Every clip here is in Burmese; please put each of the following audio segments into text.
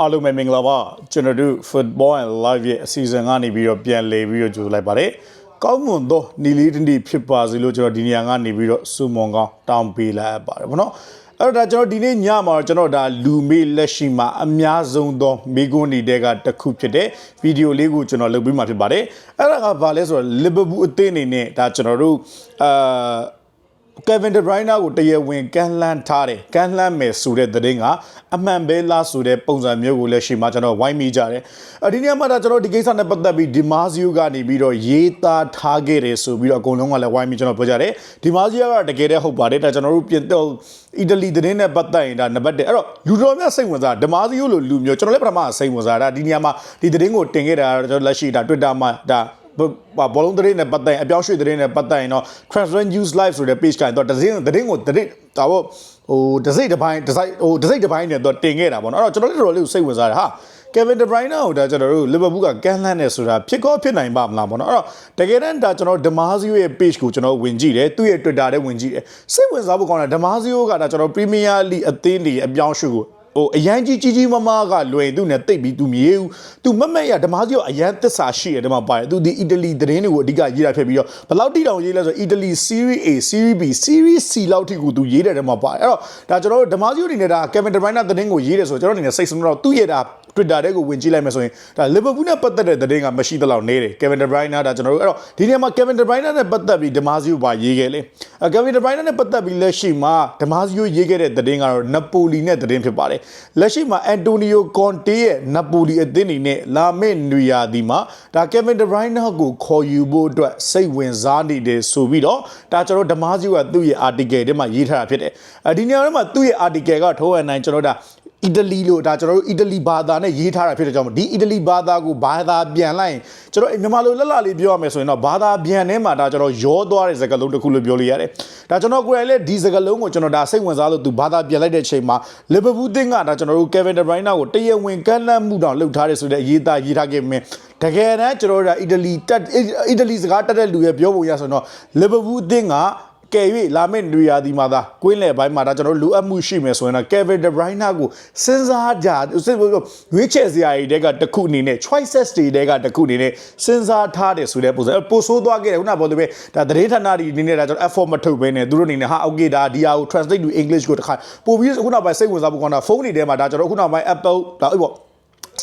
အားလုံးပဲမင်္ဂလာပါကျွန်တော်တို့ Football and Live ရဲ့အစီအစဉ်ကနေပြီးတော့ပြန်လည်ပြီးတော့ကြိုဆိုလိုက်ပါတယ်ကောင်းမွန်သောနီလီတနီဖြစ်ပါစေလို့ကျွန်တော်ဒီနေရာကနေပြီးတော့စုမွန်ကောင်းတောင်းပေးလိုက်ပါတယ်ဗောနော်အဲ့တော့ဒါကျွန်တော်ဒီနေ့ညမှာတော့ကျွန်တော်ဒါလူမေးလက်ရှိမှာအများဆုံးသောမိကွန်းတွေကတစ်ခုဖြစ်တဲ့ဗီဒီယိုလေးကိုကျွန်တော်လုပ်ပေးမှာဖြစ်ပါတယ်အဲ့ဒါကဘာလဲဆိုတော့ Liverpool အသင်းအနေနဲ့ဒါကျွန်တော်တို့အာ ကယ်ဗင်ဒဘရိုင်းနာကိုတရားဝင်ကန်လှမ်းထားတယ်ကန်လှမ်းမယ်ဆိုတဲ့သတင်းကအမှန်ပဲလားဆိုတဲ့ပုံစံမျိုးကိုလည်းရှိမှကျွန်တော်ဝိုင်းမိကြတယ်အဒီနေ့မှဒါကျွန်တော်ဒီကိစ္စနဲ့ပတ်သက်ပြီးဒီမာဇီယိုကနေပြီးတော့ရေးသားထားခဲ့တယ်ဆိုပြီးတော့အကုန်လုံးကလည်းဝိုင်းမိကျွန်တော်ပြောကြတယ်ဒီမာဇီယိုကတကယ်တည်းဟုတ်ပါတယ်ဒါကျွန်တော်တို့ပြင်တော့အီတလီသတင်းနဲ့ပတ်သက်ရင်ဒါနံပါတ်1အဲ့တော့လူတော်များစိတ်ဝင်စားဒီမာဇီယိုလိုလူမျိုးကျွန်တော်လည်းပထမစိတ်ဝင်စားတာဒီနေရာမှာဒီသတင်းကိုတင်ခဲ့တာကျွန်တော်လက်ရှိဒါ Twitter မှာဒါ ဘောလုံးသတင်းနဲ့ပတ်သက်ရင်အပြောင်းရွှေ့သတင်းနဲ့ပတ်သက်ရင်တော့ Transfer News Live ဆိုတဲ့ page ကတော့သတင်းသတင်းကိုသတင်းဒါပေါ့ဟိုဒစိတ်တစ်ပိုင်းဒစိတ်ဟိုဒစိတ်တစ်ပိုင်းနဲ့တော့တင်ခဲ့တာပေါ့နော်အဲ့တော့ကျွန်တော်တို့တော်တော်လေးကိုစိတ်ဝင်စားတယ်ဟာ Kevin De Bruyne ကိုဒါကျွန်တော်တို့ Liverpool ကကန်လှမ်းနေဆိုတာဖြစ်ကောဖြစ်နိုင်ပါမလားပေါ့နော်အဲ့တော့တကယ်တမ်းဒါကျွန်တော် Damasio ရဲ့ page ကိုကျွန်တော်ဝင်ကြည့်တယ်သူ့ရဲ့ Twitter ထဲဝင်ကြည့်တယ်စိတ်ဝင်စားဖို့ကောင်းတာ Damasio ကဒါကျွန်တော် Premier League အသင်းတွေအပြောင်းရွှေ့ကို ဟိုအရန်ကြီးကြီးကြီးမမကလွယ်သူနဲ့တိတ်ပြီးသူမြေဘူးသူမမက်ရဓမ္မကြီးကအရန်သစ္စာရှိရဓမ္မပါတယ်သူဒီအီတလီသတင်းတွေကိုအဓိကရေးတာဖြစ်ပြီးတော့ဘယ်လောက်တိတောင်ရေးလဲဆိုတော့အီတလီ Serie A Serie B Serie C လောက်ထိကိုသူရေးတဲ့ဓမ္မပါတယ်အဲ့တော့ဒါကျွန်တော်တို့ဓမ္မကြီးအနေနဲ့ဒါ Kevin De Bruyne သတင်းကိုရေးတယ်ဆိုတော့ကျွန်တော်အနေနဲ့စိတ်ဆုံးတော့သူ့ရဲ့ဒါ Twitter တဲ့ကိုဝင်ကြည့်လိုက်မယ်ဆိုရင်ဒါ Liverpool နဲ့ပတ်သက်တဲ့သတင်းကမရှိသလောက်နေတယ် Kevin De Bruyne ဒါကျွန်တော်တို့အဲ့တော့ဒီနေရာမှာ Kevin De Bruyne နဲ့ပတ်သက်ပြီး Damasio ပါရေးခဲ့လေအဲ Kevin De Bruyne နဲ့ပတ်သက်ပြီးလက်ရှိမှာ Damasio ရေးခဲ့တဲ့သတင်းကတော့ Napoli နဲ့သတင်းဖြစ်ပါတယ်လက်ရှိမှာ Antonio Conte ရဲ့ Napoli အသင်းအနေနဲ့လာမယ့်နွေရာသီမှာဒါ Kevin De Bruyne ကိုခေါ်ယူဖို့အတွက်စိတ်ဝင်စားနေတယ်ဆိုပြီးတော့ဒါကျွန်တော် Damasio ကသူ့ရဲ့ article ထဲမှာရေးထားတာဖြစ်တယ်အဲဒီနေရာထဲမှာသူ့ရဲ့ article ကထိုးအန်နိုင်ကျွန်တော်ဒါ အီတလီလို့ဒါကျွန်တော်တို့အီတလီဘာသာနဲ့ရေးထားတာဖြစ်တဲ့ကြောင့်ဒီအီတလီဘာသာကိုဘာသာပြန်လိုက်ရင်ကျွန်တော်မြန်မာလိုလက်လာလေးပြောရမယ်ဆိုရင်တော့ဘာသာပြန်ထဲမှာဒါကျွန်တော်ရောသွားတဲ့စကားလုံးတစ်ခုလို့ပြောလို့ရတယ်။ဒါကျွန်တော်ကိုယ်တိုင်လည်းဒီစကားလုံးကိုကျွန်တော်ဒါစိတ်ဝင်စားလို့သူဘာသာပြန်လိုက်တဲ့အချိန်မှာလီဗာပူးသင်းကဒါကျွန်တော်တို့ Kevin De Bruyne ကိုတရဝင်ကမ်းလှမ်းမှုတောင်လုပ်ထားတယ်ဆိုတဲ့အရေးသားရေးထားခဲ့မယ်။တကယ်တမ်းကျွန်တော်တို့ဒါအီတလီတက်အီတလီစကားတက်တဲ့လူရဲ့ပြောပုံရဆိုတော့လီဗာပူးသင်းက ကယ်၍လာမယ့်နွေရာသီမှာသာကွင်းလယ်ပိုင်းမှာဒါကျွန်တော်လိုအပ်မှုရှိမယ်ဆိုရင်တော့ Kevin De Bruyne ကိုစဉ်းစားကြစဉ်းရွေးချယ်စရာတွေတဲကတစ်ခုအနေနဲ့ choices တွေတဲကတစ်ခုအနေနဲ့စဉ်းစားထားတယ်ဆိုတဲ့ပုံစံပို့ဆိုးသွားခဲ့တယ်ခုနကပြောသလိုပဲဒါသတင်းဌာနတွေအနေနဲ့ဒါကျွန်တော် effort မထုတ်ဘဲနဲ့သူတို့အနေနဲ့ဟာ okay ဒါဒီဟာကို translate to English ကိုတစ်ခါပို့ပြီးခုနကပိုင်းစိတ်ဝင်စားဖို့ကောင်းတာဖုန်းတွေထဲမှာဒါကျွန်တော်ခုနကပိုင်း Apple ဒါအဲ့ပေါ့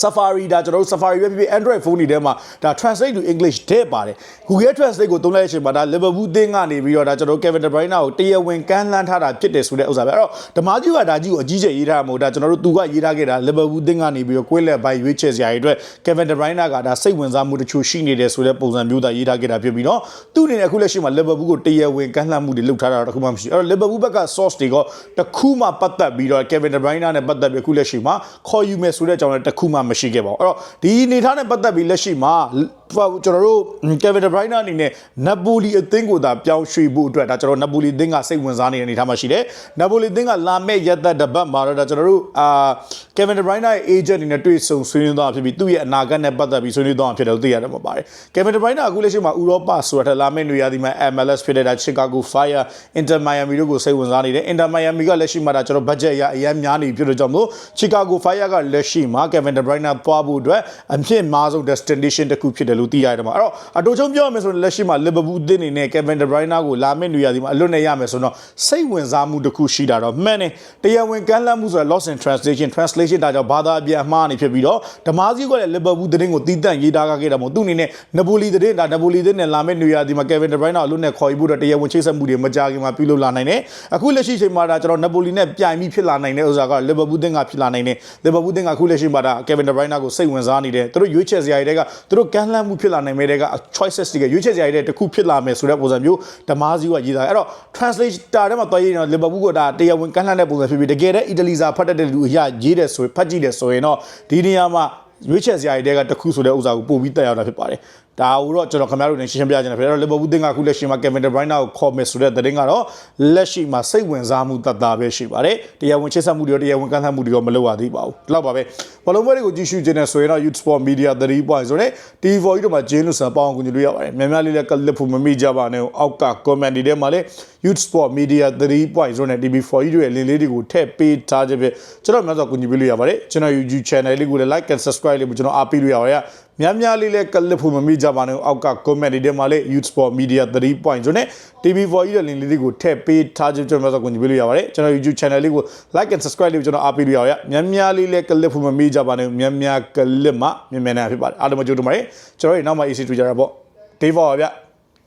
Safari ဒါကျွန်တော်တို့ Safari ပဲဖြစ်ဖြစ် Android phone တွေထဲမှာဒါ translate to English တဲ့ပါတယ် Google Translate ကိုသုံးလိုက်တဲ့အချိန်မှာဒါ Liverpool သင်းကနေပြီးတော့ဒါကျွန်တော်တို့ Kevin De Bruyne ကိုတရားဝင်ကမ်းလှမ်းထားတာဖြစ်တယ်ဆိုတဲ့ဥစ္စာပဲအဲ့တော့ဓမ္မကြီးကဒါကြီးကိုအကြီးကျယ်ရေးထားမှာမဟုတ်ဒါကျွန်တော်တို့သူကရေးထားခဲ့တာ Liverpool သင်းကနေပြီးတော့ကွင်းလက်ပိုင်းရွေးချယ်စရာတွေအတွက် Kevin De Bruyne ကဒါစိတ်ဝင်စားမှုတချို့ရှိနေတယ်ဆိုတဲ့ပုံစံမျိုးသာရေးထားခဲ့တာဖြစ်ပြီးတော့သူ့အနေနဲ့အခုလက်ရှိမှာ Liverpool ကိုတရားဝင်ကမ်းလှမ်းမှုတွေလုပ်ထားတာတော့တစ်ခုမှမရှိဘူးအဲ့တော့ Liverpool ဘက်က source တွေကတစ်ခုမှပတ်သက်ပြီးတော့ Kevin De Bruyne နဲ့ပတ်သက်ပြီးအခုလက်ရှိမှာခေါ်ယူမယ်ဆိုတဲ့အကြောင်းလည်းတစ်ခုမှမရှိခဲ့ပါဘူးအဲ့တော့ဒီအနေထားနဲ့ပတ်သက်ပြီးလက်ရှိမှာ ကျွန်တော်တို့ Kevin De Bruyne အနေနဲ့ Napoli အသင်းကိုသာပြောင်းရွှေ့ဖို့အတွက်ဒါကျွန်တော် Napoli အသင်းကစိတ်ဝင်စားနေတဲ့အနေထားမှာရှိတယ် Napoli အသင်းကလာမဲ့ရက်သက်တပတ်မှာတော့ဒါကျွန်တော်တို့အာ Kevin De Bruyne ရဲ့ agent အနေနဲ့တွေ့ဆုံဆွေးနွေးသွားဖြစ်ပြီးသူ့ရဲ့အနာဂတ်နဲ့ပတ်သက်ပြီးဆွေးနွေးသွားဖြစ်တယ်လို့သိရတယ်မှာပါတယ် Kevin De Bruyne အခုလက်ရှိမှာဥရောပဆိုတဲ့လာမဲ့နေရာဒီမှာ MLS ဖြစ်တဲ့ဒါ Chicago Fire Inter Miami တို့ကိုစိတ်ဝင်စားနေတယ် Inter Miami ကလက်ရှိမှာဒါကျွန်တော် budget အရအရင်များနေပြီဖြစ်လို့ကြောင့်မို့ Chicago Fire ကလက်ရှိမှာ Kevin De Bruyne သွားဖို့အတွက်အဖြစ်မားဆုံး destination တစ်ခုဖြစ်တယ်လို့သိရတယ်မှာအဲ့တော့အတူချုံပြောရမယ်ဆိုရင်လက်ရှိမှာ Liverpool အသင်းအနေနဲ့ Kevin De Bruyne ကိုလာမယ့်နေရာဒီမှာအလွတ်နဲ့ရမယ်ဆိုတော့စိတ်ဝင်စားမှုတစ်ခုရှိတာတော့မှန်တယ်တရားဝင်ကမ်းလှမ်းမှုဆိုတာ lost in translation translation ဒါကြောင့်ဘာသာပြန်မှားနေဖြစ်ပြီးတော့ဓမာစီကလည်း Liverpool သတင်းကိုတီးတန့်ရေးထားခဲ့တာမို့သူ့အနေနဲ့ Napoli သတင်းဒါ Napoli သတင်းနဲ့လာမယ့်နေရာဒီမှာ Kevin De Bruyne အလွတ်နဲ့ခေါ်ယူဖို့တော့တရားဝင်ချိတ်ဆက်မှုတွေမကြခင်မှာပြုလုပ်လာနိုင်တယ်အခုလက်ရှိချိန်မှာဒါကျွန်တော် Napoli နဲ့ပြိုင်ပြီးဖြစ်လာနိုင်တဲ့ဥစ္စာက Liverpool သတင်းကဖြစ်လာနိုင်တယ် Liverpool သတင်းကအခုလက်ရှိမှာဒါ Kevin De Bruyne ကိုစိတ်ဝင်စားနေတယ်သူတို့ရွေးချယ်စရာတွေကသူတို့ကမ်းလှမ်းမှုဖြစ်လာနိုင်မဲ့တဲ့က choices တွေကရွေးချယ်စရာတွေတစ်ခုဖြစ်လာမယ်ဆိုတဲ့ပုံစံမျိုးဓမားစီကရေးသားအဲ့တော့ translator ထဲမှာတွားရေးတော့ Liverpool ကဒါတရားဝင်ကမ်းလှမ်းတဲ့ပုံစံဖြစ်ပြီးတကယ်တဲ့အီတလီစာဖတ်တတ်တဲ့လူအရာရေးတယ်ဆိုဖတ်ကြည့်တယ်ဆိုရင်တော့ဒီနေရာမှာရွေးချယ်စရာတွေကတစ်ခုဆိုတဲ့ဥစ္စာကိုပို့ပြီးတက်ရောက်တာဖြစ်ပါတယ် ဒါကိုတော့ကျွန်တော်ခင်ဗျားတို့နဲ့ရှင်းရှင်းပြချင်တယ်ဖြစ်တော့ Liverpool တင်ကအခုလက်ရှိမှာ Kevin De Bruyne ကိုခေါ်မယ်ဆိုတဲ့သတင်းကတော့လက်ရှိမှာစိတ်ဝင်စားမှုတတ်တာပဲရှိပါတယ်တရားဝင်ချစ်ဆက်မှုတွေရောတရားဝင်ကန့်သတ်မှုတွေရောမလုပ်ရသေးပါဘူးဒီလောက်ပါပဲဘလုံးဘွဲတွေကိုကြည့်ရှုခြင်းနဲ့ဆိုရင်တော့ Youth Sport Media 3 point ဆိုတဲ့ TV4 ကြီးတို့မှာဂျင်းလို့ဆန်ပေါအောင်ကူညီလို့ရပါတယ်များများလေးလည်းကလစ်ဖို့မမိကြပါနဲ့အောက်က comment တွေထဲမှာလည်း Youth Sport Media 3.0နဲ့ TV4E တို့ရဲ့ link လေးတွေကိုထည့်ပေးထားခြင်းဖြင့်ကျွန်တော်များစွာကူညီပေးလို့ရပါတယ်ကျွန်တော် YouTube channel လေးကိုလည်း like and subscribe လေးကိုကျွန်တော်အားပေးလို့ရပါတယ်များများလေးလည်းကလစ်ဖို့မမိကြပါနဲ့အောက်က comment တွေထဲမှာလည်း Youth Sport Media 3.0နဲ့ TV4E ရဲ့ link လေးတွေကိုထည့်ပေးထားခြင်းကျွန်တော်များစွာကူညီပေးလို့ရပါတယ်ကျွန်တော် YouTube channel လေးကို like and subscribe လေးကိုကျွန်တော်အားပေးလို့ရပါတယ်များများလေးလည်းကလစ်ဖို့မမိကြပါနဲ့များများကလစ်မှမြန်မြန်နဲ့ဖြစ်ပါတယ်အားလုံးကြိုးတူပါတယ်ကျွန်တော်တို့နောက်မှ AC တွေ့ကြတာပေါ့ Day 4ပါဗျ